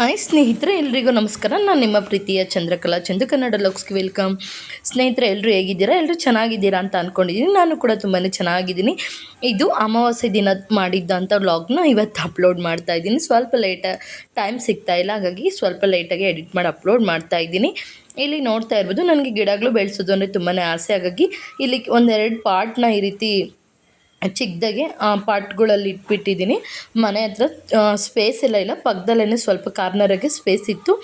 Hi ಸ್ನೇಹಿತರೆ, ಎಲ್ರಿಗೂ ನಮಸ್ಕಾರ. ನಾನು ನಿಮ್ಮ ಪ್ರೀತಿಯ ಚಂದ್ರಕಲಾ ಚಂದ್ರ ಕನ್ನಡ ಲೋಕ್ಸ್ಗೆ ವೆಲ್ಕಮ್. ಸ್ನೇಹಿತರೆ ಎಲ್ಲರೂ ಹೇಗಿದ್ದೀರಾ? ಎಲ್ಲರೂ ಚೆನ್ನಾಗಿದ್ದೀರಾ ಅಂತ ಅಂದ್ಕೊಂಡಿದ್ದೀನಿ ನಾನು ಕೂಡ ತುಂಬಾ ಚೆನ್ನಾಗಿದ್ದೀನಿ. ಇದು ಅಮಾವಾಸ್ಯೆ ದಿನ ಮಾಡಿದ್ದಂಥ ವ್ಲಾಗ್ನ ಇವತ್ತು ಅಪ್ಲೋಡ್ ಮಾಡ್ತಾ ಇದ್ದೀನಿ. ಸ್ವಲ್ಪ ಲೇಟ ಟೈಮ್ ಸಿಗ್ತಾ ಇಲ್ಲ. ಹಾಗಾಗಿ ಸ್ವಲ್ಪ ಲೇಟಾಗಿ ಎಡಿಟ್ ಮಾಡಿ ಅಪ್ಲೋಡ್ ಮಾಡ್ತಾ ಇದ್ದೀನಿ. ಇಲ್ಲಿ ನೋಡ್ತಾ ಇರ್ಬೋದು, ನನಗೆ ಗಿಡಗಳು ಬೆಳೆಸೋದು ಅಂದರೆ ತುಂಬಾ ಆಸೆ. ಹಾಗಾಗಿ ಇಲ್ಲಿ ಒಂದೆರಡು ಪಾರ್ಟ್ನ ಈ ರೀತಿ ಚಿಕ್ಕದಾಗೆ ಪಾಟ್ಗಳಲ್ಲಿ ಇಟ್ಬಿಟ್ಟಿದ್ದೀನಿ. ಮನೆ ಹತ್ರ ಸ್ಪೇಸ್ ಎಲ್ಲ ಇಲ್ಲ. ಪಕ್ಕದಲ್ಲೇ ಸ್ವಲ್ಪ ಕಾರ್ನರಾಗೆ ಸ್ಪೇಸ್ ಇತ್ತು.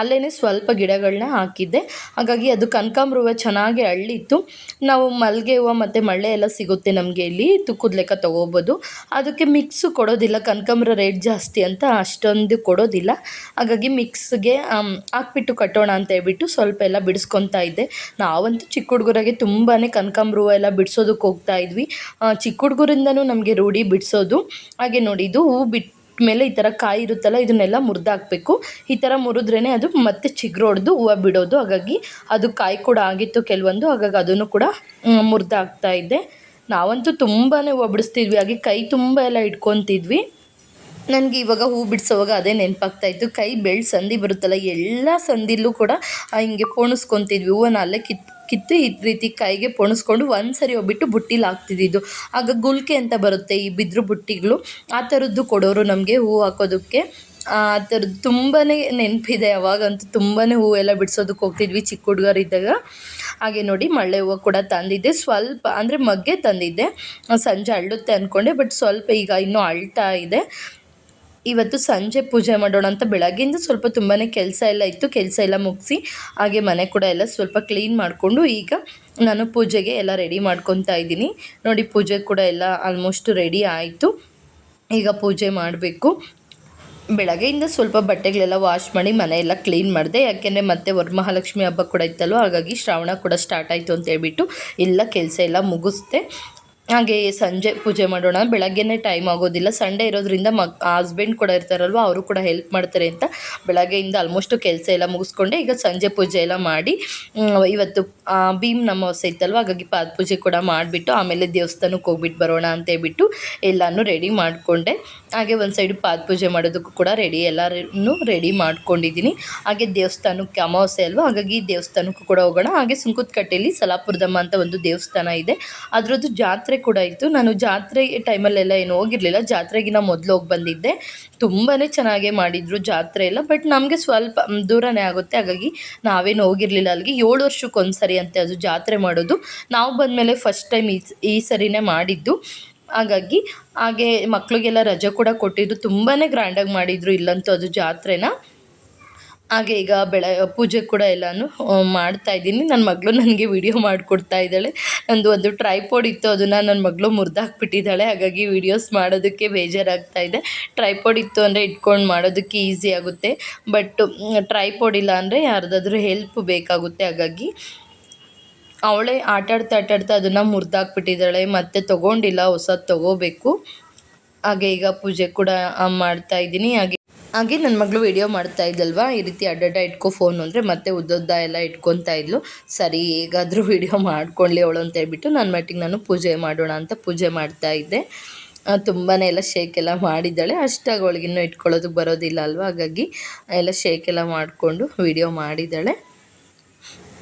ಅಲ್ಲೇ ಸ್ವಲ್ಪ ಗಿಡಗಳನ್ನ ಹಾಕಿದ್ದೆ. ಹಾಗಾಗಿ ಅದು ಕನಕಾಂಬ್ರ ಹೂವು ಚೆನ್ನಾಗಿ ಅಳ್ಳಿತ್ತು. ನಾವು ಮಲ್ಲಿಗೆ ಹೂವು ಮತ್ತು ಮಳ್ಳೆ ಎಲ್ಲ ಸಿಗುತ್ತೆ ನಮಗೆ ಇಲ್ಲಿ. ತುಕ್ಕದ ಲೆಕ್ಕ ತೊಗೋಬೋದು. ಅದಕ್ಕೆ ಮಿಕ್ಸು ಕೊಡೋದಿಲ್ಲ. ಕನಕಾಂಬ್ರ ರೇಟ್ ಜಾಸ್ತಿ ಅಂತ ಅಷ್ಟೊಂದು ಕೊಡೋದಿಲ್ಲ. ಹಾಗಾಗಿ ಮಿಕ್ಸ್ಗೆ ಹಾಕ್ಬಿಟ್ಟು ಕಟ್ಟೋಣ ಅಂತ ಹೇಳ್ಬಿಟ್ಟು ಸ್ವಲ್ಪ ಎಲ್ಲ ಬಿಡಿಸ್ಕೊತಾ ಇದ್ದೆ. ನಾವಂತೂ ಚಿಕ್ಕ ಹುಡುಗರಾಗೆ ತುಂಬಾ ಕನಕಾಂಬ್ರ ಹೂವು ಎಲ್ಲ ಬಿಡಿಸೋದಕ್ಕೆ ಹೋಗ್ತಾ ಇದ್ವಿ. ಚಿಕ್ಕ ಹುಡುಗರಿಂದನೂ ನಮಗೆ ರೂಢಿ ಬಿಡಿಸೋದು. ಹಾಗೆ ನೋಡಿದ್ದು ಹೂವು ಬಿಟ್ಟು ಬಿಟ್ಟ ಮೇಲೆ ಈ ಥರ ಕಾಯಿ ಇರುತ್ತಲ್ಲ, ಇದನ್ನೆಲ್ಲ ಮುರಿದಾಕ್ಬೇಕು. ಈ ಥರ ಮುರಿದ್ರೇ ಅದು ಮತ್ತೆ ಚಿಗುರೊಡ್ದು ಹೂವು ಬಿಡೋದು. ಹಾಗಾಗಿ ಅದು ಕಾಯಿ ಕೂಡ ಆಗಿತ್ತು ಕೆಲವೊಂದು. ಹಾಗಾಗಿ ಅದನ್ನು ಕೂಡ ಮುರಿದಾಕ್ತಾ ಇದ್ದೆ. ನಾವಂತೂ ತುಂಬಾ ಹೂವು ಬಿಡಿಸ್ತಿದ್ವಿ. ಹಾಗೆ ಕೈ ತುಂಬ ಎಲ್ಲ ಇಟ್ಕೊತಿದ್ವಿ. ನನಗೆ ಇವಾಗ ಹೂ ಬಿಡಿಸೋವಾಗ ಅದೇ ನೆನಪಾಗ್ತಾ ಇತ್ತು. ಕೈ ಬೆಳ್ಳು ಸಂಧಿ ಬರುತ್ತಲ್ಲ, ಎಲ್ಲ ಸಂಧಿಲೂ ಕೂಡ ಹಿಂಗೆ ಪೋಣಿಸ್ಕೊತಿದ್ವಿ. ಹೂವನ್ನು ಅಲ್ಲೇ ಕಿತ್ ಕಿತ್ತು ಈ ರೀತಿ ಕೈಗೆ ಪೋಣಿಸ್ಕೊಂಡು ಒಂದು ಸರಿ ಹೋಗ್ಬಿಟ್ಟು ಬುಟ್ಟಿಲಿ ಹಾಕ್ತಿದ್ದಿದ್ದು ಆಗ ಗುಲ್ಕೆ ಅಂತ ಬರುತ್ತೆ ಈ ಬಿದ್ರು ಬುಟ್ಟಿಗಳು. ಆ ಥರದ್ದು ಕೊಡೋರು ನಮಗೆ ಹೂ ಹಾಕೋದಕ್ಕೆ. ಆ ಥರದ್ದು ತುಂಬಾ ನೆನಪಿದೆ ಅವಾಗಂತೂ ತುಂಬಾ ಎಲ್ಲ ಬಿಡಿಸೋದಕ್ಕೆ ಹೋಗ್ತಿದ್ವಿ ಚಿಕ್ಕ ಹುಡುಗರಿದ್ದಾಗ. ಹಾಗೆ ನೋಡಿ ಮಳ್ಳೆ ಹೂವು ಕೂಡ ತಂದಿದ್ದೆ. ಸ್ವಲ್ಪ ಅಂದರೆ ಮಗ್ಗೆ ತಂದಿದ್ದೆ. ಸಂಜೆ ಅಳ್ಳುತ್ತೆ ಅಂದ್ಕೊಂಡೆ ಬಟ್ ಸ್ವಲ್ಪ ಈಗ ಇನ್ನೂ ಅಳ್ತಾ ಇದೆ. ಇವತ್ತು ಸಂಜೆ ಪೂಜೆ ಮಾಡೋಣ ಅಂತ ಬೆಳಗ್ಗೆಯಿಂದ ಸ್ವಲ್ಪ ತುಂಬಾ ಕೆಲಸ ಎಲ್ಲ ಇತ್ತು, ಕೆಲಸ ಎಲ್ಲ ಮುಗಿಸಿ ಹಾಗೆ ಮನೆ ಕೂಡ ಎಲ್ಲ ಸ್ವಲ್ಪ ಕ್ಲೀನ್ ಮಾಡಿಕೊಂಡು ಈಗ ನಾನು ಪೂಜೆಗೆ ಎಲ್ಲ ರೆಡಿ ಮಾಡ್ಕೊತಾ ಇದ್ದೀನಿ. ನೋಡಿ ಪೂಜೆ ಕೂಡ ಎಲ್ಲ ಆಲ್ಮೋಸ್ಟ್ ರೆಡಿ ಆಯಿತು. ಈಗ ಪೂಜೆ ಮಾಡಬೇಕು. ಬೆಳಗ್ಗೆಯಿಂದ ಸ್ವಲ್ಪ ಬಟ್ಟೆಗಳೆಲ್ಲ ವಾಶ್ ಮಾಡಿ ಮನೆಯೆಲ್ಲ ಕ್ಲೀನ್ ಮಾಡಿದೆ. ಯಾಕೆಂದರೆ ಮತ್ತೆ ವರಮಹಾಲಕ್ಷ್ಮಿ ಹಬ್ಬ ಕೂಡ ಇತ್ತಲ್ವ, ಹಾಗಾಗಿ ಶ್ರಾವಣ ಕೂಡ ಸ್ಟಾರ್ಟ್ ಆಯಿತು ಅಂತ ಹೇಳ್ಬಿಟ್ಟು ಎಲ್ಲ ಕೆಲಸ ಎಲ್ಲ ಮುಗಿಸ್ದೆ. ಹಾಗೆ ಸಂಜೆ ಪೂಜೆ ಮಾಡೋಣ. ಬೆಳಗ್ಗೆನೇ ಟೈಮ್ ಆಗೋದಿಲ್ಲ. ಸಂಡೇ ಇರೋದ್ರಿಂದ ಮಕ್ ಹಸ್ಬೆಂಡ್ ಕೂಡ ಇರ್ತಾರಲ್ವ, ಅವರು ಕೂಡ ಹೆಲ್ಪ್ ಮಾಡ್ತಾರೆ ಅಂತ. ಬೆಳಗ್ಗೆಯಿಂದ ಆಲ್ಮೋಸ್ಟು ಕೆಲಸ ಎಲ್ಲ ಮುಗಿಸ್ಕೊಂಡೆ. ಈಗ ಸಂಜೆ ಪೂಜೆ ಎಲ್ಲ ಮಾಡಿ ಇವತ್ತು ಭೀಮ್ ನಮ್ಮ ಹೊಸ ಇತ್ತಲ್ವ, ಹಾಗಾಗಿ ಪಾದ ಪೂಜೆ ಕೂಡ ಮಾಡಿಬಿಟ್ಟು, ಆಮೇಲೆ ದೇವಸ್ಥಾನಕ್ಕೆ ಹೋಗ್ಬಿಟ್ಟು ಬರೋಣ ಅಂತ ಹೇಳ್ಬಿಟ್ಟು ಎಲ್ಲನೂ ರೆಡಿ ಮಾಡಿಕೊಂಡೆ. ಹಾಗೆ ಒಂದು ಸೈಡು ಪಾದ ಪೂಜೆ ಮಾಡೋದಕ್ಕೂ ಕೂಡ ರೆಡಿ ಎಲ್ಲರೂ ರೆಡಿ ಮಾಡ್ಕೊಂಡಿದ್ದೀನಿ. ಹಾಗೆ ದೇವಸ್ಥಾನಕ್ಕೆ ಅಮಾವಾಸ್ಯೆ ಅಲ್ವಾ, ಹಾಗಾಗಿ ದೇವಸ್ಥಾನಕ್ಕೂ ಕೂಡ ಹೋಗೋಣ. ಹಾಗೆ ಸುಂಕುತ್ಕಟ್ಟೆಯಲ್ಲಿ ಸಲಾಪುರದಮ್ಮ ಅಂತ ಒಂದು ದೇವಸ್ಥಾನ ಇದೆ. ಅದರದ್ದು ಜಾತ್ರೆ ಕೂಡ ಇತ್ತು. ನಾನು ಜಾತ್ರೆ ಟೈಮಲ್ಲೆಲ್ಲ ಏನು ಹೋಗಿರಲಿಲ್ಲ. ಜಾತ್ರೆಗಿನ ಮೊದಲು ಹೋಗಿ ಬಂದಿದ್ದೆ. ತುಂಬಾ ಚೆನ್ನಾಗೇ ಮಾಡಿದರು ಜಾತ್ರೆ ಎಲ್ಲ. ಬಟ್ ನಮಗೆ ಸ್ವಲ್ಪ ದೂರನೇ ಆಗುತ್ತೆ. ಹಾಗಾಗಿ ನಾವೇನು ಹೋಗಿರಲಿಲ್ಲ. ಅಲ್ಲಿಗೆ ಏಳು ವರ್ಷಕ್ಕೆ ಒಂದು ಸರಿ ಅಂತೆ ಅದು ಜಾತ್ರೆ ಮಾಡೋದು. ನಾವು ಬಂದಮೇಲೆ ಫಸ್ಟ್ ಟೈಮ್ ಈ ಈ ಸರಿನೇ ಮಾಡಿದ್ದು. ಹಾಗಾಗಿ ಹಾಗೆ ಮಕ್ಕಳಿಗೆಲ್ಲ ರಜೆ ಕೂಡ ಕೊಟ್ಟಿದ್ದು. ತುಂಬಾ ಗ್ರ್ಯಾಂಡಾಗಿ ಮಾಡಿದ್ರು ಇಲ್ಲಂತೂ ಅದು ಜಾತ್ರೆನ. ಹಾಗೆ ಈಗ ಬೆಳ, ಪೂಜೆ ಕೂಡ ಎಲ್ಲನೂ ಮಾಡ್ತಾ ಇದ್ದೀನಿ. ನನ್ನ ಮಗಳು ನನಗೆ ವಿಡಿಯೋ ಮಾಡಿಕೊಡ್ತಾ ಇದ್ದಾಳೆ. ನಂದು ಒಂದು ಟ್ರೈಪೋಡ್ ಇತ್ತು, ಅದನ್ನು ನನ್ನ ಮಗಳು ಮುರಿದಾಕ್ಬಿಟ್ಟಿದ್ದಾಳೆ. ಹಾಗಾಗಿ ವಿಡಿಯೋಸ್ ಮಾಡೋದಕ್ಕೆ ಬೇಜಾರಾಗ್ತಾ ಇದೆ. ಟ್ರೈಪೋಡ್ ಇತ್ತು ಅಂದರೆ ಇಟ್ಕೊಂಡು ಮಾಡೋದಕ್ಕೆ ಈಸಿ ಆಗುತ್ತೆ. ಬಟ್ ಟ್ರೈಪೋಡ್ ಇಲ್ಲ ಅಂದರೆ ಯಾರ್ದಾದ್ರೂ ಹೆಲ್ಪ್ ಬೇಕಾಗುತ್ತೆ. ಹಾಗಾಗಿ ಅವಳೇ ಆಟಾಡ್ತಾ ಆಟಾಡ್ತಾ ಅದನ್ನು ಮುರಿದಾಕ್ಬಿಟ್ಟಿದ್ದಾಳೆ. ಮತ್ತೆ ತೊಗೊಂಡಿಲ್ಲ, ಹೊಸದು ತೊಗೋಬೇಕು. ಹಾಗೆ ಈಗ ಪೂಜೆ ಕೂಡ ಮಾಡ್ತಾ ಇದ್ದೀನಿ. ಹಾಗೆ ಹಾಗೆ ನನ್ನ ಮಗಳು ವಿಡಿಯೋ ಮಾಡ್ತಾ ಇದ್ದಲ್ವಾ? ಈ ರೀತಿ ಅಡ್ಡಡ್ಡ ಇಟ್ಕೊ ಫೋನು ಅಂದರೆ ಮತ್ತೆ ಉದ್ದುದ್ದ ಎಲ್ಲ ಇಟ್ಕೊತಾ ಇದ್ಲು. ಸರಿ, ಹೇಗಾದರೂ ವಿಡಿಯೋ ಮಾಡ್ಕೊಳ್ಳಿ ಅವಳು ಅಂತ ಹೇಳ್ಬಿಟ್ಟು ನನ್ನ ಮಟ್ಟಿಗೆ ನಾನು ಪೂಜೆ ಮಾಡೋಣ ಅಂತ ಪೂಜೆ ಮಾಡ್ತಾ ಇದ್ದೆ. ತುಂಬಾ ಎಲ್ಲ ಶೇಕ್ ಎಲ್ಲ ಮಾಡಿದ್ದಾಳೆ. ಅಷ್ಟಾಗಿ ಅವಳಿಗಿನ್ನೂ ಇಟ್ಕೊಳ್ಳೋದಕ್ಕೆ ಬರೋದಿಲ್ಲ ಅಲ್ವಾ? ಹಾಗಾಗಿ ಎಲ್ಲ ಶೇಕ್ ಎಲ್ಲ ಮಾಡಿಕೊಂಡು ವಿಡಿಯೋ ಮಾಡಿದ್ದಾಳೆ.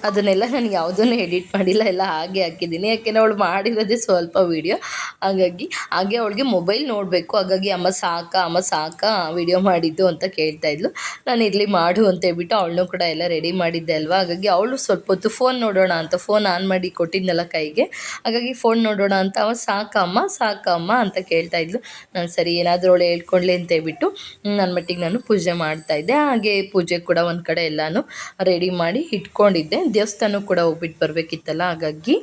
ಅದನ್ನೆಲ್ಲ ನಾನು ಯಾವುದನ್ನು ಎಡಿಟ್ ಮಾಡಿಲ್ಲ, ಎಲ್ಲ ಹಾಗೆ ಹಾಕಿದ್ದೀನಿ. ಯಾಕೆಂದರೆ ಅವಳು ಮಾಡಿರೋದೇ ಸ್ವಲ್ಪ ವೀಡಿಯೋ ಹಾಗಾಗಿ, ಹಾಗೆ ಅವಳಿಗೆ ಮೊಬೈಲ್ ನೋಡಬೇಕು. ಹಾಗಾಗಿ ಅಮ್ಮ ಸಾಕ ಅಮ್ಮ ಸಾಕ ವೀಡಿಯೋ ಮಾಡಿದ್ದು ಅಂತ ಕೇಳ್ತಾ ಇದ್ಲು. ನಾನು ಇರಲಿ ಮಾಡು ಅಂತ ಹೇಳ್ಬಿಟ್ಟು ಅವಳನ್ನೂ ಕೂಡ ಎಲ್ಲ ರೆಡಿ ಮಾಡಿದ್ದೆ ಅಲ್ವಾ? ಹಾಗಾಗಿ ಅವಳು ಸ್ವಲ್ಪ ಹೊತ್ತು ಫೋನ್ ನೋಡೋಣ ಅಂತ ಫೋನ್ ಆನ್ ಮಾಡಿ ಕೊಟ್ಟಿದ್ನಲ್ಲ ಕೈಗೆ. ಹಾಗಾಗಿ ಫೋನ್ ನೋಡೋಣ ಅಂತ, ಅವ ಸಾಕಮ್ಮ ಸಾಕಮ್ಮ ಅಂತ ಕೇಳ್ತಾ ಇದ್ಲು. ನಾನು ಸರಿ, ಏನಾದರೂ ಅವಳು ಹೇಳ್ಕೊಳ್ಳಿ ಅಂತ ಹೇಳ್ಬಿಟ್ಟು ನನ್ನ ಮಟ್ಟಿಗೆ ನಾನು ಪೂಜೆ ಮಾಡ್ತಾ ಇದ್ದೆ. ಹಾಗೆ ಪೂಜೆ ಕೂಡ ಒಂದು ಕಡೆ ಎಲ್ಲನೂ ರೆಡಿ ಮಾಡಿ ಇಟ್ಕೊಂಡಿದ್ದೆ. ದೇವಸ್ಥಾನ ಕೂಡ ಹೋಗ್ಬಿಟ್ಟು ಬರಬೇಕಿತ್ತಲ್ಲ ಹಾಗಾಗಿ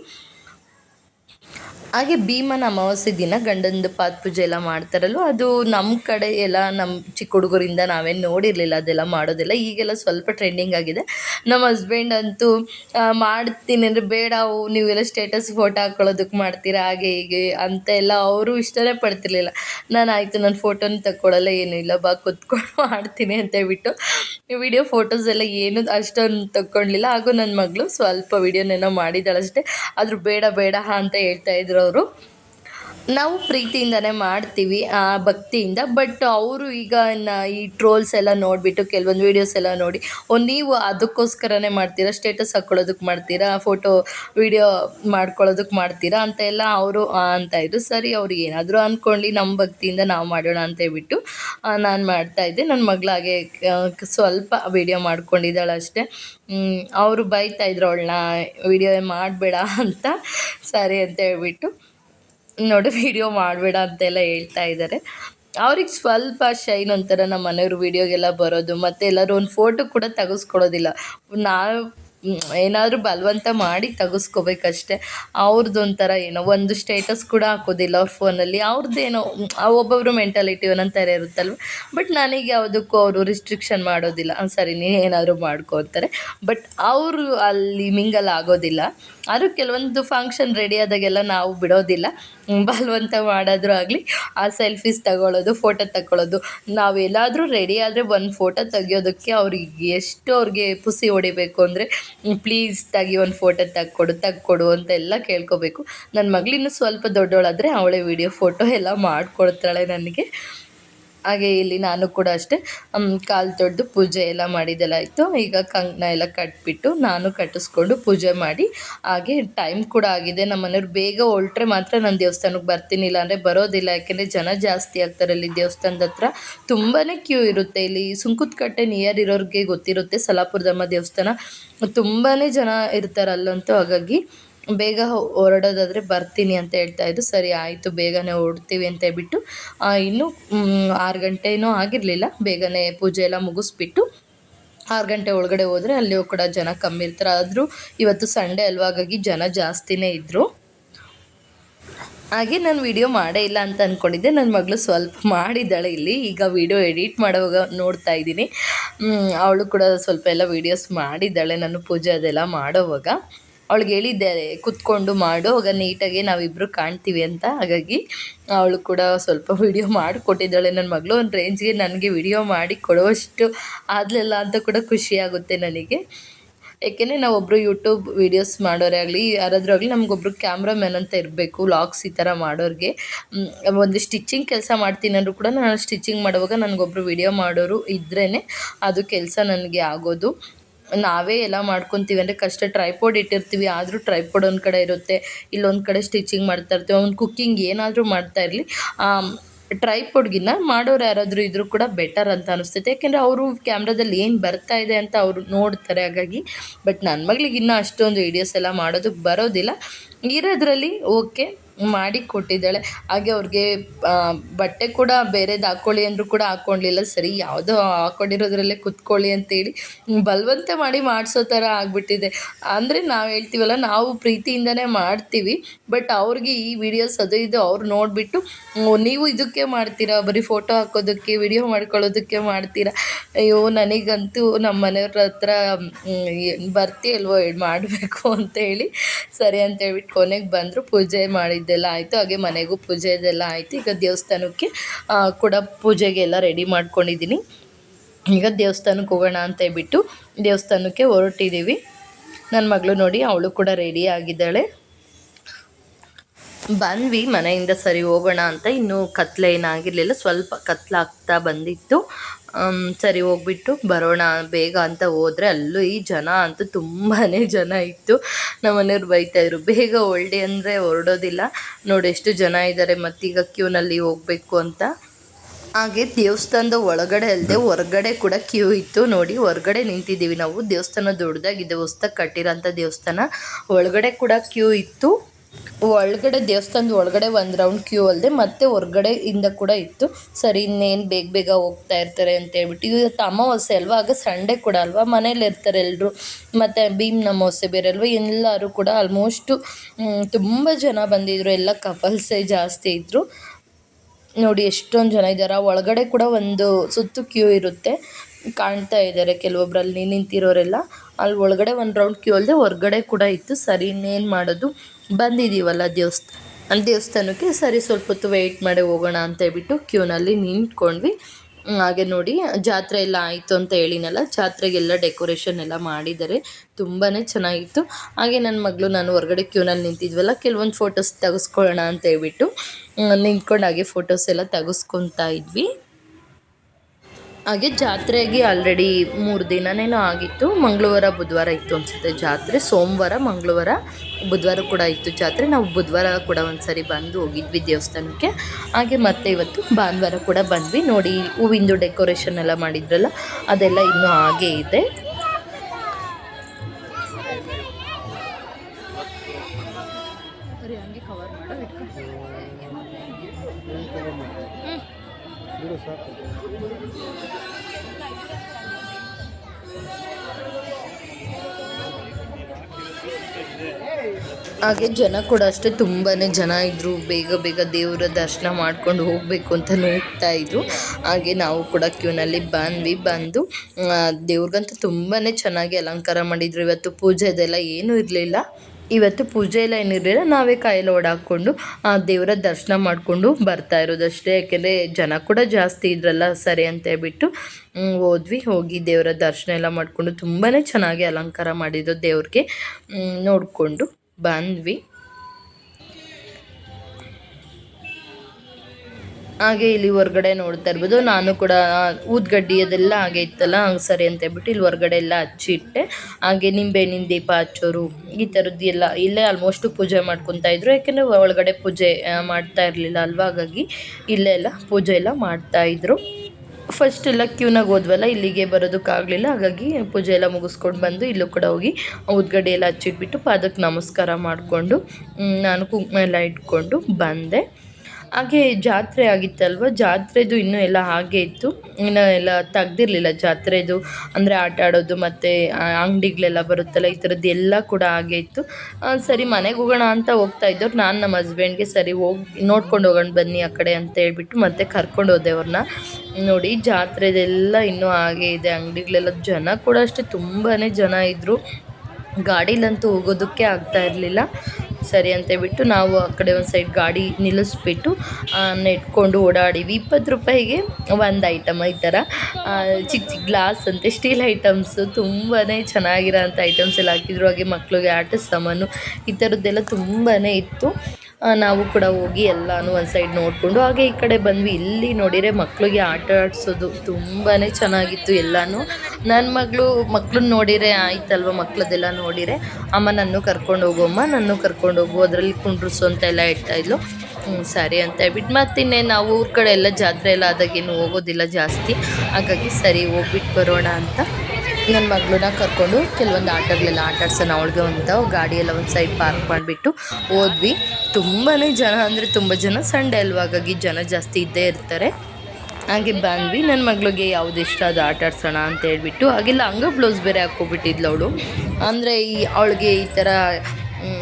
ಹಾಗೆ ಭೀಮನ ಅಮಾವಾಸ್ಯೆ ದಿನ ಗಂಡಂದು ಪಾದ ಪೂಜೆ ಎಲ್ಲ ಮಾಡ್ತಾರಲ್ವ? ಅದು ನಮ್ಮ ಕಡೆ ಎಲ್ಲ ನಮ್ಮ ಚಿಕ್ಕ ಹುಡುಗರಿಂದ ನಾವೇನು ನೋಡಿರಲಿಲ್ಲ, ಅದೆಲ್ಲ ಮಾಡೋದಿಲ್ಲ. ಈಗೆಲ್ಲ ಸ್ವಲ್ಪ ಟ್ರೆಂಡಿಂಗ್ ಆಗಿದೆ. ನಮ್ಮ ಹಸ್ಬೆಂಡ್ ಅಂತೂ ಮಾಡ್ತೀನಿ ಅಂದರೆ ಬೇಡ ನೀವೆಲ್ಲ ಸ್ಟೇಟಸ್ ಫೋಟೋ ಹಾಕ್ಕೊಳ್ಳೋದಕ್ಕೆ ಮಾಡ್ತೀರಾ, ಹಾಗೆ ಹೀಗೆ ಅಂತ ಎಲ್ಲ ಅವರು ಇಷ್ಟನೇ ಪಡ್ತಿರ್ಲಿಲ್ಲ. ನಾನು ಆಯಿತು ನನ್ನ ಫೋಟೋನ ತಕ್ಕೊಳ್ಳಲ್ಲ ಏನೂ ಇಲ್ಲ, ಬಾ, ಕುತ್ಕೊಂಡು ಮಾಡ್ತೀನಿ ಅಂತ ಹೇಳ್ಬಿಟ್ಟು ವಿಡಿಯೋ ಫೋಟೋಸ್ ಎಲ್ಲ ಏನು ಅಷ್ಟೊಂದು ತಕ್ಕೊಂಡಿಲ್ಲ. ಹಾಗೂ ನನ್ನ ಮಗಳು ಸ್ವಲ್ಪ ವಿಡಿಯೋನೇನೋ ಮಾಡಿದ್ದಾಳಷ್ಟೇ. ಆದರೂ ಬೇಡ ಬೇಡ ಅಂತ ಹೇಳ್ತಾ ಇದ್ರು ಅವರು ನಾವು ಪ್ರೀತಿಯಿಂದನೇ ಮಾಡ್ತೀವಿ, ಆ, ಭಕ್ತಿಯಿಂದ. ಬಟ್ ಅವರು ಈಗ ಈ ಟ್ರೋಲ್ಸ್ ಎಲ್ಲ ನೋಡಿಬಿಟ್ಟು, ಕೆಲವೊಂದು ವೀಡಿಯೋಸ್ ಎಲ್ಲ ನೋಡಿ ನೀವು ಅದಕ್ಕೋಸ್ಕರನೇ ಮಾಡ್ತೀರಾ? ಸ್ಟೇಟಸ್ ಹಾಕ್ಕೊಳ್ಳೋದಕ್ಕೆ ಮಾಡ್ತೀರಾ? ಫೋಟೋ ವೀಡಿಯೋ ಮಾಡ್ಕೊಳ್ಳೋದಕ್ಕೆ ಮಾಡ್ತೀರಾ? ಅಂತ ಎಲ್ಲ ಅವರು ಅಂತ ಇದ್ರು. ಸರಿ, ಅವ್ರು ಏನಾದರೂ ಅಂದ್ಕೊಳ್ಳಿ ನಮ್ಮ ಭಕ್ತಿಯಿಂದ ನಾವು ಮಾಡೋಣ ಅಂತ ಹೇಳ್ಬಿಟ್ಟು ನಾನು ಮಾಡ್ತಾ ಇದ್ದೆ. ನನ್ನ ಮಗಳಾಗೆ ಸ್ವಲ್ಪ ವೀಡಿಯೋ ಮಾಡ್ಕೊಂಡಿದ್ದಾಳೆ ಅಷ್ಟೇ. ಅವರು ಬೈತಾ ಇದ್ರು, ಅವಳನ್ನ ವೀಡಿಯೋ ಮಾಡಬೇಡ ಅಂತ. ಸರಿ ಅಂತ ಹೇಳ್ಬಿಟ್ಟು ನೋಡಿ ವೀಡಿಯೋ ಮಾಡಬೇಡ ಅಂತೆಲ್ಲ ಹೇಳ್ತಾ ಇದ್ದಾರೆ ಅವ್ರಿಗೆ ಸ್ವಲ್ಪ ಶೈನ್ ಒಂಥರ ನಮ್ಮ ಮನೆಯವ್ರು ವೀಡಿಯೋಗೆಲ್ಲ ಬರೋದು ಮತ್ತು ಎಲ್ಲರೂ ಒಂದು ಫೋಟೋ ಕೂಡ ತೆಗೆಸ್ಕೊಡೋದಿಲ್ಲ ನಾವು ಏನಾದರೂ ಬಲವಂತ ಮಾಡಿ ತೆಗೆಸ್ಕೋಬೇಕಷ್ಟೆ. ಅವ್ರದ್ದು ಒಂಥರ ಏನೋ ಒಂದು ಸ್ಟೇಟಸ್ ಕೂಡ ಹಾಕೋದಿಲ್ಲ ಅವ್ರ ಫೋನಲ್ಲಿ ಅವ್ರದ್ದೇನೋ ಒಬ್ಬೊಬ್ಬರು ಮೆಂಟಾಲಿಟಿ ಒಂದೊಂದು ಥರ ಇರುತ್ತಲ್ವ? ಬಟ್ ನನಗೆ ಯಾವುದಕ್ಕೂ ಅವರು ರಿಸ್ಟ್ರಿಕ್ಷನ್ ಮಾಡೋದಿಲ್ಲ. "ಆ, ಸರಿ ನೀನು ಏನಾದರೂ ಮಾಡ್ಕೊ ಅಂತಾರೆ. ಬಟ್ ಅವರು ಅಲ್ಲಿ ಮಿಂಗಲ್ ಆಗೋದಿಲ್ಲ. ಆದರೂ ಕೆಲವೊಂದು ಫಂಕ್ಷನ್ ರೆಡಿ ಆದಾಗೆಲ್ಲ ನಾವು ಬಿಡೋದಿಲ್ಲ. ಬಲ್ವಂತ ಮಾಡೋದ್ರು ಆಗಲಿ, ಆ ಸೆಲ್ಫೀಸ್ ತಗೊಳ್ಳೋದು ಫೋಟೋ ತಗೊಳ್ಳೋದು ನಾವು ಎಲ್ಲಾದರೂ ರೆಡಿ ಆದರೆ ಒಂದು ಫೋಟೋ ತೆಗಿಯೋದಕ್ಕೆ ಅವ್ರಿಗೆ ಎಷ್ಟು ಅವ್ರಿಗೆ ಪುಸಿ ಹೊಡಿಬೇಕು ಅಂದರೆ ಪ್ಲೀಸ್ ತೆಗಿ ಒಂದು ಫೋಟೋ ತಗೊಡು ತಗೊಡು ಅಂತ ಎಲ್ಲ ಕೇಳ್ಕೊಬೇಕು ನನ್ನ ಮಗಳಿನ್ನೂ ಸ್ವಲ್ಪ ದೊಡ್ಡವಳಾದರೆ ಅವಳೇ ವೀಡಿಯೋ ಫೋಟೋ ಎಲ್ಲ ಮಾಡಿಕೊಡ್ತಾಳೆ ನನಗೆ. ಹಾಗೆ ಇಲ್ಲಿ ನಾನು ಕೂಡ ಅಷ್ಟೇ ಕಾಲು ತೊಡ್ದು ಪೂಜೆ ಎಲ್ಲ ಮಾಡಿದ್ದೆಲ್ಲ ಆಯಿತು ಈಗ ಕಂಕಣ ಎಲ್ಲ ಕಟ್ಬಿಟ್ಟು ನಾನು ಕಟ್ಟಿಸ್ಕೊಂಡು ಪೂಜೆ ಮಾಡಿ, ಹಾಗೆ ಟೈಮ್ ಕೂಡ ಆಗಿದೆ. ನಮ್ಮ ಮನೆಯವ್ರು ಬೇಗ ಹೊಲ್ಟ್ರೆ ಮಾತ್ರ ನಾನು ದೇವಸ್ಥಾನಕ್ಕೆ ಬರ್ತೀನಿ ಇಲ್ಲ ಅಂದರೆ ಬರೋದಿಲ್ಲ. ಯಾಕೆಂದರೆ ಜನ ಜಾಸ್ತಿ ಆಗ್ತಾರೆ ಇಲ್ಲಿ ದೇವಸ್ಥಾನದ ಹತ್ರ. ತುಂಬಾ ಕ್ಯೂ ಇರುತ್ತೆ. ಇಲ್ಲಿ ಸುಂಕುತ್ಕಟ್ಟೆ ನಿಯರ್ ಇರೋರಿಗೆ ಗೊತ್ತಿರುತ್ತೆ. ಸಲಾಪುರದಮ್ಮ ದೇವಸ್ಥಾನ. ತುಂಬಾ ಜನ ಇರ್ತಾರೆ ಅಲ್ಲಂತೂ ಹಾಗಾಗಿ ಬೇಗ ಹೊರಡೋದಾದರೆ ಬರ್ತೀನಿ ಅಂತ ಹೇಳ್ತಾ ಇದ್ದು ಸರಿ, ಆಯಿತು, ಬೇಗನೆ ಹೊರಡ್ತೀವಿ ಅಂತ ಹೇಳ್ಬಿಟ್ಟು ಇನ್ನೂ ಆರು ಗಂಟೆನೂ ಆಗಿರಲಿಲ್ಲ. ಬೇಗನೆ ಪೂಜೆ ಎಲ್ಲ ಮುಗಿಸ್ಬಿಟ್ಟು, ಆರು ಗಂಟೆ ಒಳಗಡೆ ಹೋದರೆ ಅಲ್ಲಿಯೂ ಕೂಡ ಜನ ಕಮ್ಮಿ ಇರ್ತಾರೆ. ಆದರೂ ಇವತ್ತು ಸಂಡೇ ಅಲ್ವಾಗಾಗಿ ಜನ ಜಾಸ್ತಿನೇ ಇದ್ದರು ಹಾಗೆ ನಾನು ವಿಡಿಯೋ ಮಾಡೇ ಇಲ್ಲ ಅಂತ ಅಂದ್ಕೊಂಡಿದ್ದೆ ನನ್ನ ಮಗಳು ಸ್ವಲ್ಪ ಮಾಡಿದ್ದಾಳೆ ಇಲ್ಲಿ. ಈಗ ವಿಡಿಯೋ ಎಡಿಟ್ ಮಾಡುವಾಗ ನೋಡ್ತಾ ಇದ್ದೀನಿ. ಅವಳು ಕೂಡ ಸ್ವಲ್ಪ ಎಲ್ಲ ವೀಡಿಯೋಸ್ ಮಾಡಿದ್ದಾಳೆ. ನಾನು ಪೂಜೆ ಅದೆಲ್ಲ ಮಾಡೋವಾಗ. ಅವಳಿಗೆ ಹೇಳಿದ್ದಾರೆ, ಕುತ್ಕೊಂಡು ಮಾಡು, ಆಗ ನೀಟಾಗಿ ನಾವಿಬ್ಬರು ಕಾಣ್ತೀವಿ ಅಂತ. ಹಾಗಾಗಿ ಅವಳು ಕೂಡ ಸ್ವಲ್ಪ ವಿಡಿಯೋ ಮಾಡಿಕೊಟ್ಟಿದ್ದಾಳೆ. ನನ್ನ ಮಗಳು ಒಂದು ರೇಂಜ್ಗೆ ನನಗೆ ವಿಡಿಯೋ ಮಾಡಿ ಕೊಡುವಷ್ಟು ಆದಲಿಲ್ಲ ಅಂತ ಕೂಡ ಖುಷಿಯಾಗುತ್ತೆ ನನಗೆ. ಏಕೆಂದರೆ ನಾವೊಬ್ಬರು ಯೂಟ್ಯೂಬ್ ವೀಡಿಯೋಸ್ ಮಾಡೋರೇ ಆಗಲಿ, ಯಾರಾದರೂ ಆಗಲಿ ನಮಗೊಬ್ರು ಕ್ಯಾಮ್ರಾಮ್ಯಾನ್ ಅಂತ ಇರಬೇಕು ವ್ಲಾಗ್ಸ್ ಈ ಥರ ಮಾಡೋರಿಗೆ. ಒಂದು ಸ್ಟಿಚಿಂಗ್ ಕೆಲಸ ಮಾಡ್ತೀನಿ ಅಂದರೂ ಕೂಡ ನಾನು ಸ್ಟಿಚಿಂಗ್ ಮಾಡುವಾಗ ನನಗೊಬ್ರು ವಿಡಿಯೋ ಮಾಡೋರು ಇದ್ರೇ ಅದು ಕೆಲಸ ನನಗೆ ಆಗೋದು. ನಾವೇ ಎಲ್ಲ ಮಾಡ್ಕೊತೀವಿ. ಅಂದರೆ ಕಷ್ಟ ಟ್ರೈಪೋಡ್ ಇಟ್ಟಿರ್ತೀವಿ. ಆದರೂ ಟ್ರೈಪೋಡ್ ಒಂದು ಕಡೆ ಇರುತ್ತೆ. ಇಲ್ಲೊಂದು ಕಡೆ ಸ್ಟಿಚಿಂಗ್ ಮಾಡ್ತಾ ಇರ್ತೀವಿ. ಒಂದು ಕುಕ್ಕಿಂಗ್ ಏನಾದರೂ ಮಾಡ್ತಾ ಇರಲಿ. ಟ್ರೈಪೋಡ್ಗಿನ್ನ ಮಾಡೋರು ಯಾರಾದರೂ ಇದ್ರೂ ಕೂಡ ಬೆಟರ್ ಅಂತ ಅನಿಸ್ತೈತೆ. ಯಾಕೆಂದರೆ ಅವರು ಕ್ಯಾಮ್ರಾದಲ್ಲಿ ಏನು ಬರ್ತಾ ಇದೆ ಅಂತ ಅವರು ನೋಡ್ತಾರೆ ಹಾಗಾಗಿ. ಬಟ್ ನನ್ನ ಮಗಳಿಗೆ ಇನ್ನೂ ಅಷ್ಟೊಂದು ವೀಡಿಯೋಸ್ ಎಲ್ಲ ಮಾಡೋದಕ್ಕೆ ಬರೋದಿಲ್ಲ. ಇರೋದ್ರಲ್ಲಿ ಓಕೆ ಮಾಡಿ ಕೊಟ್ಟಿದ್ದಾಳೆ. ಹಾಗೆ ಅವ್ರಿಗೆ ಬಟ್ಟೆ ಕೂಡ ಬೇರೆದು ಹಾಕ್ಕೊಳ್ಳಿ ಅಂದರೂ ಕೂಡ ಹಾಕ್ಕೊಳ್ಳಿಲ್ಲ ಸರಿ, ಯಾವುದೋ ಹಾಕ್ಕೊಂಡಿರೋದ್ರಲ್ಲೇ ಕುತ್ಕೊಳ್ಳಿ ಅಂತೇಳಿ ಬಲವಂತ ಮಾಡಿ ಮಾಡಿಸೋ ಥರ ಆಗಿಬಿಟ್ಟಿದೆ. ಅಂದರೆ ನಾವು ಹೇಳ್ತೀವಲ್ಲ, ನಾವು ಪ್ರೀತಿಯಿಂದನೇ ಮಾಡ್ತೀವಿ, ಬಟ್ ಅವ್ರಿಗೆ ಈ ವಿಡಿಯೋಸ್ ಅದು ಇದು ಅವ್ರು ನೋಡಿಬಿಟ್ಟು ನೀವು ಇದಕ್ಕೆ ಮಾಡ್ತೀರಾ? ಬರೀ ಫೋಟೋ ಹಾಕೋದಕ್ಕೆ, ವಿಡಿಯೋ ಮಾಡ್ಕೊಳ್ಳೋದಕ್ಕೆ ಮಾಡ್ತೀರಾ? ಅಯ್ಯೋ, ನನಗಂತೂ ನಮ್ಮ ಮನೆಯವ್ರ ಹತ್ರ ಬರ್ತೀಯಲ್ವೋ ಮಾಡಬೇಕು ಅಂತ ಹೇಳಿ, ಸರಿ ಅಂತ ಹೇಳ್ಬಿಟ್ಟು ಕೊನೆಗೆ ಬಂದರು, ಪೂಜೆ ಮಾಡಿದ್ದೆಲ್ಲ ಆಯಿತು, ಹಾಗೆ ಮನೆಗೂ ಪೂಜೆ ಇದೆಲ್ಲ ಆಯಿತು. ಈಗ ದೇವಸ್ಥಾನಕ್ಕೆ ಕೂಡ ಪೂಜೆಗೆ ಎಲ್ಲ ರೆಡಿ ಮಾಡ್ಕೊಂಡಿದ್ದೀನಿ. ಈಗ ದೇವಸ್ಥಾನಕ್ಕೆ ಹೋಗೋಣ ಅಂತ ಹೇಳ್ಬಿಟ್ಟು ದೇವಸ್ಥಾನಕ್ಕೆ ಹೊರಟಿದ್ದೀವಿ. ನನ್ನ ಮಗಳು ನೋಡಿ, ಅವಳು ಕೂಡ ರೆಡಿ ಆಗಿದ್ದಾಳೆ. ಬಂದ್ವಿ, ಮನೆಯಿಂದ ಸರಿ ಹೋಗೋಣ ಅಂತ. ಇನ್ನೂ ಕತ್ಲೆ ಏನಾಗಿರಲಿಲ್ಲ, ಸ್ವಲ್ಪ ಕತ್ಲಾಗ್ತಾ ಬಂದಿತ್ತು. ಸರಿ ಹೋಗ್ಬಿಟ್ಟು ಬರೋಣ, ಬೇಗ ಅಂತ ಹೋದರೆ ಅಲ್ಲೂ ಈ ಜನ ಅಂತೂ ತುಂಬಾ ಜನ ಇತ್ತು. ನಮ್ಮ ಮನೆಯವ್ರು ಬೈತಾಯಿದ್ರು ಬೇಗ ಹೊರಡಿ ಅಂದರೆ ಹೊರಡೋದಿಲ್ಲ. ನೋಡಿ ಎಷ್ಟು ಜನ ಇದ್ದಾರೆ ಮತ್ತೀಗ ಕ್ಯೂನಲ್ಲಿ ಹೋಗಬೇಕು ಅಂತ. ಹಾಗೆ ದೇವಸ್ಥಾನದ ಒಳಗಡೆ ಅಲ್ಲದೆ ಹೊರಗಡೆ ಕೂಡ ಕ್ಯೂ ಇತ್ತು. ನೋಡಿ, ಹೊರಗಡೆ ನಿಂತಿದ್ದೀವಿ ನಾವು. ದೇವಸ್ಥಾನ ದೊಡ್ಡದಾಗಿದೆ, ಹೊಸ್ದಾಗಿ ಕಟ್ಟಿರೋಂಥ ದೇವಸ್ಥಾನ. ಒಳಗಡೆ ಕೂಡ ಕ್ಯೂ ಇತ್ತು. ಒಳಗಡೆ ದೇವಸ್ಥಾನದ ಒಳಗಡೆ ಒಂದು ರೌಂಡ್ ಕ್ಯೂ ಅಲ್ಲದೆ ಮತ್ತೆ ಹೊರಗಡೆ ಇಂದ ಕೂಡ ಇತ್ತು. ಸರಿ, ಇನ್ನೇನು ಬೇಗ ಬೇಗ ಹೋಗ್ತಾ ಇರ್ತಾರೆ ಅಂತ ಹೇಳ್ಬಿಟ್ಟು. ಇವತ್ತು ಅಮಾವಾಸ್ಯೆ ಅಲ್ವಾ? ಆಗ ಸಂಡೇ ಕೂಡ ಅಲ್ವಾ? ಮನೇಲಿ ಇರ್ತಾರೆ ಎಲ್ಲರೂ ಮತ್ತು ಭೀಮ್ ಅಮಾವಾಸ್ಯೆ ಬೇರೆ ಅಲ್ವಾ ಎಲ್ಲರೂ ಕೂಡ ಆಲ್ಮೋಸ್ಟು ತುಂಬ ಜನ ಬಂದಿದ್ರು. ಎಲ್ಲ ಕಪಲ್ಸೇ ಜಾಸ್ತಿ ಇದ್ದರು ನೋಡಿ, ಎಷ್ಟೊಂದು ಜನ ಇದ್ದಾರೆ. ಒಳಗಡೆ ಕೂಡ ಒಂದು ಸುತ್ತು ಕ್ಯೂ ಇರುತ್ತೆ. ಕಾಣ್ತಾ ಇದ್ದಾರೆ ಕೆಲವೊಬ್ಬರಲ್ಲಿ ನಿಂತಿರೋರೆಲ್ಲ. ಅಲ್ಲಿ ಒಳಗಡೆ ಒಂದು ರೌಂಡ್ ಕ್ಯೂ ಅಲ್ಲದೆ ಹೊರಗಡೆ ಕೂಡ ಇತ್ತು. ಸರಿ, ಇನ್ನೇನು ಮಾಡೋದು? ಬಂದಿದ್ದೀವಲ್ಲ ದೇವಸ್ಥಾನ. ದೇವಸ್ಥಾನಕ್ಕೆ ಸರಿ ಸ್ವಲ್ಪ ಹೊತ್ತು ವೆಯ್ಟ್ ಮಾಡಿ ಹೋಗೋಣ ಅಂತ ಹೇಳ್ಬಿಟ್ಟು ಕ್ಯೂನಲ್ಲಿ ನಿಂತ್ಕೊಂಡ್ವಿ. ಹಾಗೆ ನೋಡಿ, ಜಾತ್ರೆ ಎಲ್ಲ ಆಯಿತು ಅಂತ ಹೇಳಿನಲ್ಲ, ಜಾತ್ರೆಗೆಲ್ಲ ಡೆಕೋರೇಷನ್ ಎಲ್ಲ ಮಾಡಿದ್ದಾರೆ. ತುಂಬಾ ಚೆನ್ನಾಗಿತ್ತು. ಹಾಗೆ ನನ್ನ ಮಗಳು, ನಾನು ಹೊರಗಡೆ ಕ್ಯೂನಲ್ಲಿ ನಿಂತಿದ್ವಲ್ಲ, ಕೆಲವೊಂದು ಫೋಟೋಸ್ ತೆಗೆಸ್ಕೊಳ್ಳೋಣ ಅಂತ ಹೇಳ್ಬಿಟ್ಟು ನಿಂತ್ಕೊಂಡು ಹಾಗೆ ಫೋಟೋಸ್ ಎಲ್ಲ ತೆಗೆಸ್ಕೊತಾ ಇದ್ವಿ. ಹಾಗೆ ಜಾತ್ರೆಗೆ ಆಲ್ರೆಡಿ ಮೂರು ದಿನನೇನೋ ಆಗಿತ್ತು. ಮಂಗಳವಾರ, ಬುಧವಾರ ಇತ್ತು ಅನಿಸುತ್ತೆ ಜಾತ್ರೆ. ಸೋಮವಾರ, ಮಂಗಳವಾರ, ಬುಧವಾರ ಕೂಡ ಇತ್ತು ಜಾತ್ರೆ. ನಾವು ಬುಧವಾರ ಕೂಡ ಒಂದ್ಸರಿ ಬಂದು ಹೋಗಿದ್ವಿ ದೇವಸ್ಥಾನಕ್ಕೆ. ಹಾಗೆ ಮತ್ತೆ ಇವತ್ತು ಭಾನುವಾರ ಕೂಡ ಬಂದ್ವಿ. ನೋಡಿ, ಹೂವಿಂದು ಡೆಕೋರೇಷನ್ ಎಲ್ಲ ಮಾಡಿದ್ರಲ್ಲ, ಅದೆಲ್ಲ ಇನ್ನೂ ಹಾಗೆ ಇದೆ. ಕವರ್ ಮಾಡೋ ಬಿಡು ಹಾಗೆ ಜನ ಕೂಡ ಅಷ್ಟೇ ತುಂಬಾ ಜನ ಇದ್ದರು ಬೇಗ ಬೇಗ ದೇವರ ದರ್ಶನ ಮಾಡ್ಕೊಂಡು ಹೋಗಬೇಕು ಅಂತ ನೋಡ್ತಾ ಇದ್ರು. ಹಾಗೆ ನಾವು ಕೂಡ ಕ್ಯೂನಲ್ಲಿ ಬಂದ್ವಿ. ಬಂದು ದೇವ್ರಿಗಂತೂ ತುಂಬಾ ಚೆನ್ನಾಗಿ ಅಲಂಕಾರ ಮಾಡಿದ್ರು. ಇವತ್ತು ಪೂಜೆದೆಲ್ಲ ಏನೂ ಇರಲಿಲ್ಲ. ಇವತ್ತು ಪೂಜೆ ಎಲ್ಲ ಏನಿರಲಿಲ್ಲ, ನಾವೇ ಕಾಯಿಲೆ ಓಡಾಕ್ಕೊಂಡು ಆ ದೇವರ ದರ್ಶನ ಮಾಡಿಕೊಂಡು ಬರ್ತಾ ಇರೋದಷ್ಟೇ ಯಾಕೆಂದರೆ ಜನ ಕೂಡ ಜಾಸ್ತಿ ಇದ್ರಲ್ಲ, ಸರಿ ಅಂತ ಹೇಳ್ಬಿಟ್ಟು ಹೋದ್ವಿ. ಹೋಗಿ ದೇವರ ದರ್ಶನ ಎಲ್ಲ ಮಾಡಿಕೊಂಡು ತುಂಬಾ ಚೆನ್ನಾಗಿ ಅಲಂಕಾರ ಮಾಡಿದ್ರು ದೇವ್ರಿಗೆ. ನೋಡಿಕೊಂಡು ಬಂದ್ವಿ. ಹಾಗೆ ಇಲ್ಲಿ ಹೊರ್ಗಡೆ ನೋಡ್ತಾ ಇರ್ಬೋದು. ನಾನು ಕೂಡ ಊದ್ಗಡ್ಡಿ ಅದೆಲ್ಲ ಹಾಗೆ ಇತ್ತಲ್ಲ ಹಂಗೆ ಸರಿ ಅಂತ ಹೇಳ್ಬಿಟ್ಟು ಇಲ್ಲಿ ಹೊರ್ಗಡೆ ಎಲ್ಲ ಹಚ್ಚಿಟ್ಟೆ. ಹಾಗೆ ನಿಂಬೆಹಣ್ಣಿನ ದೀಪ ಹಚ್ಚೋರು ಈ ಥರದ್ದು ಎಲ್ಲ ಇಲ್ಲೇ ಆಲ್ಮೋಸ್ಟ್ ಪೂಜೆ ಮಾಡ್ಕೊತಾ ಇದ್ರು. ಯಾಕೆಂದರೆ ಒಳಗಡೆ ಪೂಜೆ ಮಾಡ್ತಾ ಇರಲಿಲ್ಲ ಅಲ್ವಾ? ಹಾಗಾಗಿ ಇಲ್ಲೇ ಎಲ್ಲ ಪೂಜೆ ಎಲ್ಲ ಮಾಡ್ತಾ ಇದ್ರು. ಫಸ್ಟ್ ಎಲ್ಲ ಕ್ಯೂನಾಗ ಹೋದ್ವಲ್ಲ, ಇಲ್ಲಿಗೆ ಬರೋದಕ್ಕಾಗಲಿಲ್ಲ ಹಾಗಾಗಿ ಪೂಜೆ ಎಲ್ಲ ಮುಗಿಸ್ಕೊಂಡು ಬಂದು ಇಲ್ಲೂ ಕೂಡ ಹೋಗಿ ಉದ್ಗಡ್ಡೆ ಎಲ್ಲ ಹಚ್ಚಿಟ್ಬಿಟ್ಟು ಪಾದಕ್ಕೆ ನಮಸ್ಕಾರ ಮಾಡಿಕೊಂಡು ನಾನು ಕುಂಕುಮ ಎಲ್ಲ ಇಟ್ಕೊಂಡು ಬಂದೆ. ಹಾಗೆ ಜಾತ್ರೆ ಆಗಿತ್ತಲ್ವ? ಜಾತ್ರೆದು ಇನ್ನೂ ಎಲ್ಲ ಹಾಗೆ ಇತ್ತು. ಇನ್ನು ಎಲ್ಲ ತೆಗ್ದಿರಲಿಲ್ಲ ಜಾತ್ರೆದು. ಅಂದರೆ ಆಟ ಆಡೋದು ಮತ್ತು ಅಂಗಡಿಗಳೆಲ್ಲ ಬರುತ್ತಲ್ಲ, ಈ ಥರದ್ದು ಎಲ್ಲ ಕೂಡ ಹಾಗೆ ಇತ್ತು. ಸರಿ ಮನೆಗೆ ಹೋಗೋಣ ಅಂತ ಹೋಗ್ತಾ ಇದ್ದವ್ರು. ನಾನು ನಮ್ಮ ಹಸ್ಬೆಂಡ್ಗೆ ಸರಿ ಹೋಗಿ, ನೋಡ್ಕೊಂಡು ಹೋಗೋಣ ಬನ್ನಿ ಆ ಕಡೆ ಅಂತ ಹೇಳ್ಬಿಟ್ಟು ಮತ್ತೆ ಕರ್ಕೊಂಡು ಹೋದೆ ಅವ್ರನ್ನ ನೋಡಿ ಜಾತ್ರೆದೆಲ್ಲ ಇನ್ನೂ ಹಾಗೆ ಇದೆ. ಅಂಗಡಿಗಳೆಲ್ಲ ಜನ ಕೂಡ ಅಷ್ಟೇ ತುಂಬಾ ಜನ ಇದ್ದರು ಗಾಡಿಲಂತೂ ಹೋಗೋದಕ್ಕೆ ಆಗ್ತಾ ಇರಲಿಲ್ಲ. ಸರಿ ಹೇಳ್ಬಿಟ್ಟು ನಾವು ಆ ಕಡೆ ಒಂದು ಸೈಡ್ ಗಾಡಿ ನಿಲ್ಲಿಸ್ಬಿಟ್ಟು ನೆಟ್ಕೊಂಡು ಓಡಾಡಿವಿ ಇಪ್ಪತ್ತು ರೂಪಾಯಿಗೆ ಒಂದು ಐಟಮ್ ಈ ಥರ. ಚಿಕ್ಕ ಚಿಕ್ಕ ಗ್ಲಾಸ್ ಅಂತೆ, ಸ್ಟೀಲ್ ಐಟಮ್ಸು. ತುಂಬಾ ಚೆನ್ನಾಗಿರೋ ಅಂಥ ಐಟಮ್ಸ್ ಎಲ್ಲ ಹಾಕಿದ್ರು. ಹಾಗೆ ಮಕ್ಕಳಿಗೆ ಆಟ ಸಾಮಾನು ಈ ಥರದ್ದೆಲ್ಲ ತುಂಬಾ ಇತ್ತು. ನಾವು ಕೂಡ ಹೋಗಿ ಎಲ್ಲನೂ ಒಂದು ಸೈಡ್ ನೋಡಿಕೊಂಡು, ಹಾಗೆ ಈ ಕಡೆ ಬಂದ್ವಿ. ಇಲ್ಲಿ ನೋಡಿದರೆ ಮಕ್ಕಳಿಗೆ ಆಟ ಆಡಿಸೋದು ತುಂಬಾ ಚೆನ್ನಾಗಿತ್ತು ಎಲ್ಲನೂ. ನನ್ನ ಮಗಳು ಮಕ್ಳನ್ನ ನೋಡಿದರೆ ಆಯ್ತಲ್ವ ಮಕ್ಳದೆಲ್ಲ ನೋಡಿರೆ ಅಮ್ಮ ನನ್ನೂ ಕರ್ಕೊಂಡು ಹೋಗೋಮ್ಮ ನನ್ನ ಕರ್ಕೊಂಡು ಹೋಗು, ಅದರಲ್ಲಿ ಕುಂಡ್ರಿಸು ಅಂತ ಎಲ್ಲ ಇಡ್ತಾ ಇದ್ಲು. ಹ್ಞೂ ಸರಿ ಅಂತ ಹೇಳ್ಬಿಟ್ಟು ಮತ್ತಿನ್ನೇ ನಾವು ಊರ ಕಡೆ ಎಲ್ಲ ಜಾತ್ರೆ ಎಲ್ಲ ಆದಾಗೇನು ಹೋಗೋದಿಲ್ಲ ಜಾಸ್ತಿ. ಹಾಗಾಗಿ ಸರಿ ಹೋಗ್ಬಿಟ್ಟು ಬರೋಣ ಅಂತ. ನನ್ನ ಮಗಳನ್ನ ಕರ್ಕೊಂಡು ಕೆಲವೊಂದು ಆಟಗಳೆಲ್ಲ ಆಟ ಆಡ್ಸೋಣ ಅವಳಿಗೆ ಅಂತ ಗಾಡಿಯೆಲ್ಲ ಒಂದು ಸೈಡ್ ಪಾರ್ಕ್ ಮಾಡಿಬಿಟ್ಟು ಹೋದ್ವಿ. ತುಂಬಾ ಜನ, ಅಂದರೆ ತುಂಬ ಜನ ಸಂಡೇ ಅಲ್ವಾ? ಹಾಗಾಗಿ ಜನ ಜಾಸ್ತಿ ಇದ್ದೇ ಇರ್ತಾರೆ. ಹಾಗೆ ಬಂದ್ವಿ. ನನ್ನ ಮಗಳಿಗೆ ಯಾವ್ದು ಇಷ್ಟ ಅದು ಆಟ ಆಡ್ಸೋಣ ಅಂತ ಹೇಳ್ಬಿಟ್ಟು. ಹಾಗೆಲ್ಲ ಹಂಗೆ ಬ್ಲೌಸ್ ಬೇರೆ ಹಾಕ್ಕೊಬಿಟ್ಟಿದ್ಲು ಅವಳು. ಅಂದರೆ ಈ ಅವಳಿಗೆ ಈ ಥರ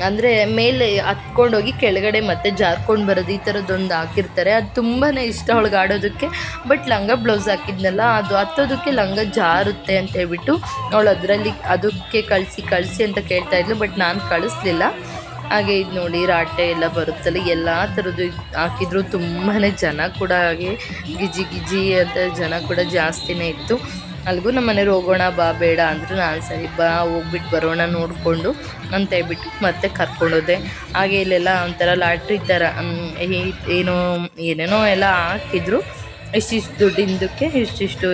ಅಂದರೆ ಮೇಲೆ ಹತ್ಕೊಂಡೋಗಿ ಕೆಳಗಡೆ ಮತ್ತೆ ಜಾರ್ಕೊಂಡು ಬರೋದು ಈ ಥರದ್ದೊಂದು ಹಾಕಿರ್ತಾರೆ. ಅದು ತುಂಬಾ ಇಷ್ಟ ಅವಳಿಗೆ ಆಡೋದಕ್ಕೆ. ಬಟ್ ಲಂಗ ಬ್ಲೌಸ್ ಹಾಕಿದ್ನಲ್ಲ, ಅದು ಹತ್ತೋದಕ್ಕೆ ಲಂಗ ಜಾರುತ್ತೆ ಅಂತ ಹೇಳ್ಬಿಟ್ಟು ಅವಳು ಅದರಲ್ಲಿ ಅದಕ್ಕೆ ಕಳಿಸಿ ಕಳಿಸಿ ಅಂತ ಕೇಳ್ತಾ ಇದ್ಲು. ಬಟ್ ನಾನು ಕಳಿಸ್ಲಿಲ್ಲ. ಹಾಗೆ ಇದು ನೋಡಿ ರಾಟೆ ಎಲ್ಲ ಬರುತ್ತಲ್ಲ, ಎಲ್ಲ ಥರದ್ದು ಹಾಕಿದ್ರು. ತುಂಬಾ ಜನ ಕೂಡ ಹಾಗೆ ಗಿಜಿ ಗಿಜಿ ಅಂತ ಜನ ಕೂಡ ಜಾಸ್ತಿನೇ ಇತ್ತು. ಅಲ್ಲಿಗೂ ನಮ್ಮ ಮನೆಯವ್ರು ಹೋಗೋಣ, ಬಾ, ಬೇಡ ಅಂದರು ನಾನು ಸರಿ, ಬಾ ಹೋಗ್ಬಿಟ್ಟು ಬರೋಣ ನೋಡಿಕೊಂಡು ಅಂತ ಹೇಳ್ಬಿಟ್ಟು ಮತ್ತೆ ಕರ್ಕೊಂಡೋದೆ. ಹಾಗೆ ಇಲ್ಲೆಲ್ಲ ಒಂಥರ ಲಾಟ್ರಿ ಥರ ಏನೋ, ಏನೇನೋ ಎಲ್ಲ ಹಾಕಿದ್ರು. ಇಷ್ಟಿಷ್ಟು ದುಡ್ಡಿಂದಕ್ಕೆ ಇಷ್ಟಿಷ್ಟು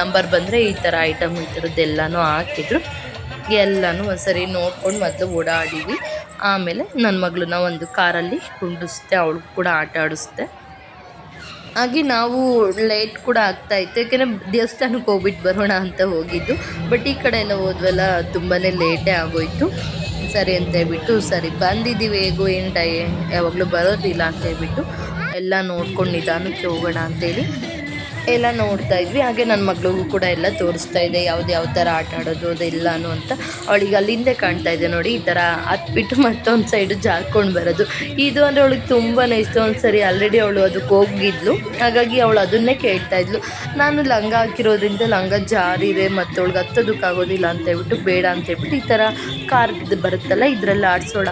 ನಂಬರ್ ಬಂದರೆ ಈ ಥರ ಐಟಮ್, ಈ ಥರದ್ದೆಲ್ಲನೂ ಹಾಕಿದ್ರು. ಎಲ್ಲನೂ ಒಂದ್ಸರಿ ನೋಡ್ಕೊಂಡು ಮೊದಲು ಓಡಾಡಿವಿ ಆಮೇಲೆ ನನ್ನ ಮಗಳನ್ನ ಒಂದು ಕಾರಲ್ಲಿ ಕುಂಡಿಸ್ದೆ, ಅವಳು ಕೂಡ ಆಟ ಆಡಿಸ್ದೆ. ಹಾಗೆ ನಾವು ಲೇಟ್ ಕೂಡ ಆಗ್ತಾ ಇತ್ತು. ಯಾಕೆಂದರೆ ದೇವಸ್ಥಾನಕ್ಕೆ ಹೋಗ್ಬಿಟ್ಟು ಬರೋಣ ಅಂತ ಹೋಗಿದ್ದು. ಬಟ್ ಈ ಕಡೆ ಎಲ್ಲ ಹೋದ್ವಲ್ಲ ತುಂಬಾ ಲೇಟೇ ಆಗೋಯ್ತು. ಸರಿ ಅಂತ ಹೇಳ್ಬಿಟ್ಟು, ಸರಿ ಬಂದಿದ್ದೀವಿ. ಹೇಗೋ ಏನು ಟೈ ಯಾವಾಗಲೂ ಬರೋದಿಲ್ಲ ಅಂತ ಹೇಳ್ಬಿಟ್ಟು, ಎಲ್ಲ ನೋಡ್ಕೊಂಡು ನಿಧಾನಕ್ಕೆ ಹೋಗೋಣ ಅಂತೇಳಿ ಎಲ್ಲ ನೋಡ್ತಾ ಇದ್ವಿ. ಹಾಗೆ ನನ್ನ ಮಗಳಿಗೂ ಕೂಡ ಎಲ್ಲ ತೋರಿಸ್ತಾ ಇದೆ, ಯಾವ್ದು ಯಾವ ಥರ ಆಟ ಆಡೋದು ಅದೆಲ್ಲನೂ ಅಂತ ಅವಳಿಗೆ ಅಲ್ಲಿಂದೆ ಕಾಣ್ತಾ ಇದೆ ನೋಡಿ, ಈ ಥರ ಹತ್ಬಿಟ್ಟು ಮತ್ತೊಂದು ಸೈಡು ಜಾರ್ಕೊಂಡು ಬರೋದು. ಇದು ಅಂದರೆ ಅವಳಿಗೆ ತುಂಬಾ ಇಷ್ಟ. ಒಂದು ಸರಿ ಆಲ್ರೆಡಿ ಅವಳು ಅದಕ್ಕೆ ಹೋಗಿದ್ಲು. ಹಾಗಾಗಿ ಅವಳು ಅದನ್ನೇ ಕೇಳ್ತಾ ಇದ್ಲು. ನಾನು ಲಂಗ ಹಾಕಿರೋದ್ರಿಂದ ಲಂಗ ಜಾರಿದೆ, ಮತ್ತು ಅವಳಿಗೆ ಹತ್ತೋದಕ್ಕಾಗೋದಿಲ್ಲ ಅಂತ ಹೇಳ್ಬಿಟ್ಟು, ಬೇಡ ಅಂತ ಹೇಳ್ಬಿಟ್ಟು ಈ ಥರ ಕಾರ್ ಬರುತ್ತಲ್ಲ, ಇದರಲ್ಲಿ ಆಡಿಸೋಣ.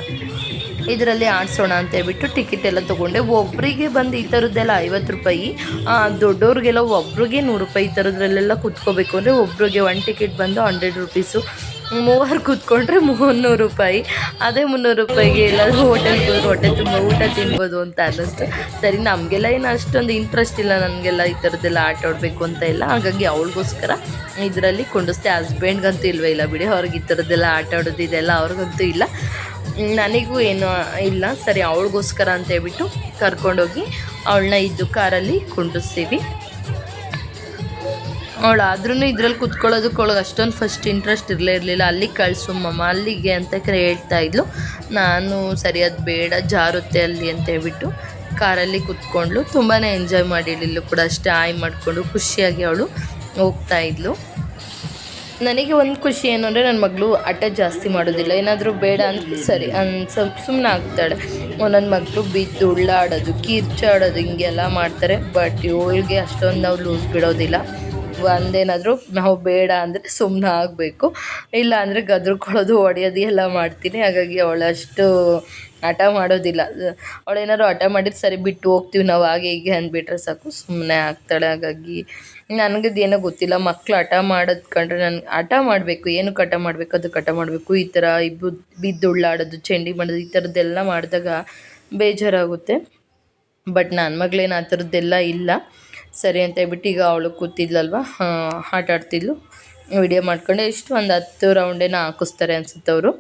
ಇದರಲ್ಲಿ ಆಡಿಸೋಣ ಅಂತ ಹೇಳ್ಬಿಟ್ಟು ಟಿಕೆಟ್ ಎಲ್ಲ ತೊಗೊಂಡೆ. ಒಬ್ಬರಿಗೆ ಬಂದು ಈ ಥರದ್ದೆಲ್ಲ ಐವತ್ತು ರೂಪಾಯಿ ದೊಡ್ಡವ್ರಿಗೆಲ್ಲ ಒಬ್ರಿಗೆ ನೂರು ರೂಪಾಯಿ ಈ ಥರದ್ರಲ್ಲೆಲ್ಲ ಕುತ್ಕೋಬೇಕು. ಅಂದರೆ ಒಬ್ರಿಗೆ ಒನ್ ಟಿಕೆಟ್ ಬಂದು ಹಂಡ್ರೆಡ್ ರುಪೀಸು ಮೂವರು ಕೂತ್ಕೊಂಡ್ರೆ ಮುನ್ನೂರು ರೂಪಾಯಿ. ಅದೇ ಮುನ್ನೂರು ರೂಪಾಯಿಗೆ ಎಲ್ಲಾದರೂ ಹೋಟೆಲ್ಗೆ ಹೋದ್ರೆ ಹೊಟ್ಟೆ ತುಂಬ ಊಟ ತಿನ್ಬೋದು ಅಂತ ಅನ್ನಿಸ್ತು. ಸರಿ, ನಮಗೆಲ್ಲ ಏನು ಅಷ್ಟೊಂದು ಇಂಟ್ರೆಸ್ಟ್ ಇಲ್ಲ ನನಗೆಲ್ಲ ಈ ಥರದ್ದೆಲ್ಲ ಆಟ ಆಡಬೇಕು ಅಂತ ಇಲ್ಲ ಹಾಗಾಗಿ ಅವಳಿಗೋಸ್ಕರ ಇದರಲ್ಲಿ ಕುಂಡಿಸ್ತೆ ಹಸ್ಬೆಂಡ್ಗಂತೂ ಇಲ್ವೇ ಇಲ್ಲ ಬಿಡಿ. ಅವ್ರಿಗೆ ಈ ಥರದ್ದೆಲ್ಲ ಆಟ ಆಡೋದು ಇದೆಲ್ಲ ಅವ್ರಿಗಂತೂ ಇಲ್ಲ. ನನಗೂ ಏನು ಇಲ್ಲ. ಸರಿ, ಅವಳಿಗೋಸ್ಕರ ಅಂತ ಹೇಳ್ಬಿಟ್ಟು ಕರ್ಕೊಂಡೋಗಿ ಅವಳನ್ನ ಇದ್ದು ಕಾರಲ್ಲಿ ಕುಂಡಿಸ್ತೀವಿ. ಅವಳು ಇದ್ರಲ್ಲಿ ಕುತ್ಕೊಳ್ಳೋದಕ್ಕೆ ಅವಳಿಗೆ ಅಷ್ಟೊಂದು ಫಸ್ಟ್ ಇಂಟ್ರೆಸ್ಟ್ ಇರಲೇ ಇರಲಿಲ್ಲ. ಅಲ್ಲಿಗೆ ಕಳಿಸು ಮಮ್ಮ ಅಲ್ಲಿಗೆ ಅಂತ ಹೇಳ್ತಾ ಇದ್ಲು. ನಾನು ಸರಿ, ಅದು ಬೇಡ, ಜಾರುತ್ತೆ ಅಲ್ಲಿ ಅಂತ ಹೇಳ್ಬಿಟ್ಟು ಕಾರಲ್ಲಿ ಕುತ್ಕೊಂಡ್ಲು ತುಂಬಾ ಎಂಜಾಯ್ ಮಾಡಿರಲಿಲ್ಲ ಕೂಡ ಅಷ್ಟೇ, ಆಯ್ ಮಾಡಿಕೊಂಡು ಖುಷಿಯಾಗಿ ಅವಳು ಹೋಗ್ತಾ ಇದ್ಲು. ನನಗೆ ಒಂದು ಖುಷಿ ಏನು ಅಂದರೆ ನನ್ನ ಮಗಳು ಹಠ ಜಾಸ್ತಿ ಮಾಡೋದಿಲ್ಲ. ಏನಾದರೂ ಬೇಡ ಅಂದರೆ ಸರಿ ಅನ್ ಸ್ವಲ್ಪ ಸುಮ್ಮನೆ ಆಗ್ತಾಳೆ. ಒಂದೊಂದು ಮಗಳು ಬಿದ್ದು ಉಳ್ಳಾಡೋದು, ಕಿರ್ಚಾಡೋದು, ಹಿಂಗೆಲ್ಲ ಮಾಡ್ತಾರೆ. ಬಟ್ ಇವಳಿಗೆ ಅಷ್ಟೊಂದು ನಾವು ಲೂಸ್ ಬಿಡೋದಿಲ್ಲ. ಒಂದೇನಾದರೂ, ನಾವು ಬೇಡ ಅಂದರೆ ಸುಮ್ಮನೆ ಆಗಬೇಕು. ಇಲ್ಲ ಅಂದರೆ ಗದ್ರಕೊಳ್ಳೋದು, ಹೊಡೆಯೋದು ಎಲ್ಲ ಮಾಡ್ತೀನಿ. ಹಾಗಾಗಿ ಅವಳಷ್ಟು ಹಠ ಮಾಡೋದಿಲ್ಲ. ಅವಳೇನಾದ್ರು ಹಠ ಮಾಡಿದ್ರೆ ಸರಿ ಬಿಟ್ಟು ಹೋಗ್ತೀವಿ, ನಾವು ಹಾಗೆ ಹೀಗೆ ಅಂದ್ಬಿಟ್ರೆ ಸಾಕು. ಸುಮ್ಮನೆ ಆಗ್ತಾಳೆ. ಹಾಗಾಗಿ ನನಗದು ಏನೋ ಗೊತ್ತಿಲ್ಲ ಮಕ್ಕಳು ಹಠ ಮಾಡೋದು ಕಂಡ್ರೆ ಹಠ ಮಾಡಬೇಕು, ಏನು ಹಠ ಮಾಡಬೇಕು, ಅದು ಹಠ ಮಾಡಬೇಕು, ಈ ಥರ ಇಬ್ಬು ಬಿದ್ದು ಉಳ್ಳಾಡೋದು ಚಂಡಿ ಮಾಡೋದು ಈ ಥರದ್ದೆಲ್ಲ ಮಾಡಿದಾಗ ಬೇಜಾರಾಗುತ್ತೆ. ಬಟ್ ನನ್ನ ಮಗಳೇನು ಆ ಥರದ್ದೆಲ್ಲ ಇಲ್ಲ. ಸರಿ ಅಂತ ಹೇಳ್ಬಿಟ್ಟು ಈಗ ಅವಳು ಕೂತಿದ್ಲಲ್ವ? ಆಟ ಆಡ್ತಿದ್ಲು ವಿಡಿಯೋ ಮಾಡ್ಕೊಂಡು ಎಷ್ಟು ಒಂದು ಹತ್ತು ರೌಂಡೇನೋ ಹಾಕಿಸ್ತಾರೆ ಅನ್ಸುತ್ತೆ ಅವರು.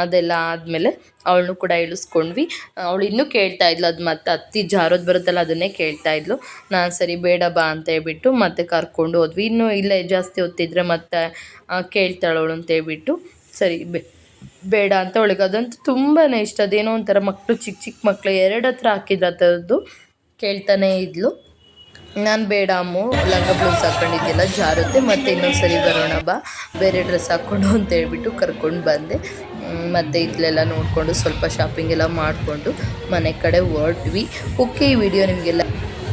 ಅದೆಲ್ಲ ಆದಮೇಲೆ ಅವಳನ್ನು ಕೂಡ ಇಳಿಸ್ಕೊಂಡ್ವಿ. ಅವಳು ಇನ್ನೂ ಕೇಳ್ತಾ ಇದ್ಲು, ಅದು ಮತ್ತೆ ಹತ್ತಿ ಜಾರೋದು ಬರುತ್ತಲ್ಲ ಅದನ್ನೇ ಕೇಳ್ತಾ ಇದ್ಲು. ನಾನು ಸರಿ ಬೇಡ ಬಾ ಅಂತ ಹೇಳ್ಬಿಟ್ಟು ಮತ್ತೆ ಕರ್ಕೊಂಡು ಹೋದ್ವಿ. ಇನ್ನೂ ಇಲ್ಲೇ ಜಾಸ್ತಿ ಹೊತ್ತಿದ್ರೆ ಮತ್ತೆ ಕೇಳ್ತಾಳೆ ಅವಳು ಅಂತ ಹೇಳ್ಬಿಟ್ಟು, ಸರಿ, ಬೇ, ಬೇಡ ಅಂತ ಅವಳಿಗೆ. ಅದಂತೂ ತುಂಬಾ ಇಷ್ಟ. ಅದೇನೋ ಒಂಥರ ಮಕ್ಕಳು ಚಿಕ್ಕ ಚಿಕ್ಕ ಮಕ್ಕಳು ಎರಡು ಹತ್ರ ಹಾಕಿದ್ರು ಆ ಥರದ್ದು ಕೇಳ್ತಾನೇ ಇದ್ಲು. ನಾನು ಬೇಡ ಅಮ್ಮು, ಲಂಗ ಬ್ಲೌಸ್ ಹಾಕ್ಕೊಂಡಿದ್ದೆಲ್ಲ ಜಾರುತ್ತೆ ಮತ್ತು ಇನ್ನೊಂದು ಸರಿ ಬರೋಣ ಬಾ. ಬೇರೆ ಡ್ರೆಸ್ ಹಾಕ್ಕೊಂಡು ಅಂತ ಹೇಳ್ಬಿಟ್ಟು ಕರ್ಕೊಂಡು ಬಂದೆ. ಮತ್ತು ಇದ್ಲೆಲ್ಲ ನೋಡಿಕೊಂಡು ಸ್ವಲ್ಪ ಶಾಪಿಂಗ್ ಎಲ್ಲ ಮಾಡಿಕೊಂಡು ಮನೆ ಕಡೆ ಹೊರಟ್ವಿ. ಓಕೆ ಈ ವಿಡಿಯೋ ನಿಮಗೆಲ್ಲ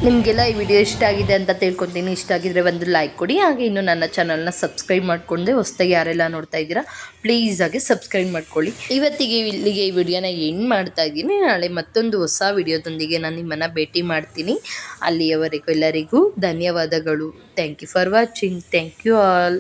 ನಿಮಗೆಲ್ಲ ಈ ವಿಡಿಯೋ ಇಷ್ಟ ಆಗಿದೆ ಅಂತ ತಿಳ್ಕೊತೀನಿ. ಇಷ್ಟ ಆಗಿದ್ರೆ ಒಂದು ಲೈಕ್ ಕೊಡಿ. ಹಾಗೆ ಇನ್ನು ನನ್ನ ಚಾನಲ್ನ ಸಬ್ಸ್ಕ್ರೈಬ್ ಮಾಡಿಕೊಂಡೆ ಹೊಸ್ದಾಗಿ ಯಾರೆಲ್ಲ ನೋಡ್ತಾ ಇದ್ದೀರಾ ಪ್ಲೀಸ್ ಆಗಿ ಸಬ್ಸ್ಕ್ರೈಬ್ ಮಾಡ್ಕೊಳ್ಳಿ. ಇವತ್ತಿಗೆ ಇಲ್ಲಿಗೆ ಈ ವಿಡಿಯೋನ ಎಂಡ್ ಮಾಡ್ತಾ ಇದ್ದೀನಿ. ನಾಳೆ ಮತ್ತೊಂದು ಹೊಸ ವಿಡಿಯೋದೊಂದಿಗೆ ನಾನು ನಿಮ್ಮನ್ನು ಭೇಟಿ ಮಾಡ್ತೀನಿ. ಅಲ್ಲಿಯವರೆಗೂ ಎಲ್ಲರಿಗೂ ಧನ್ಯವಾದಗಳು. Thank you for watching thank you all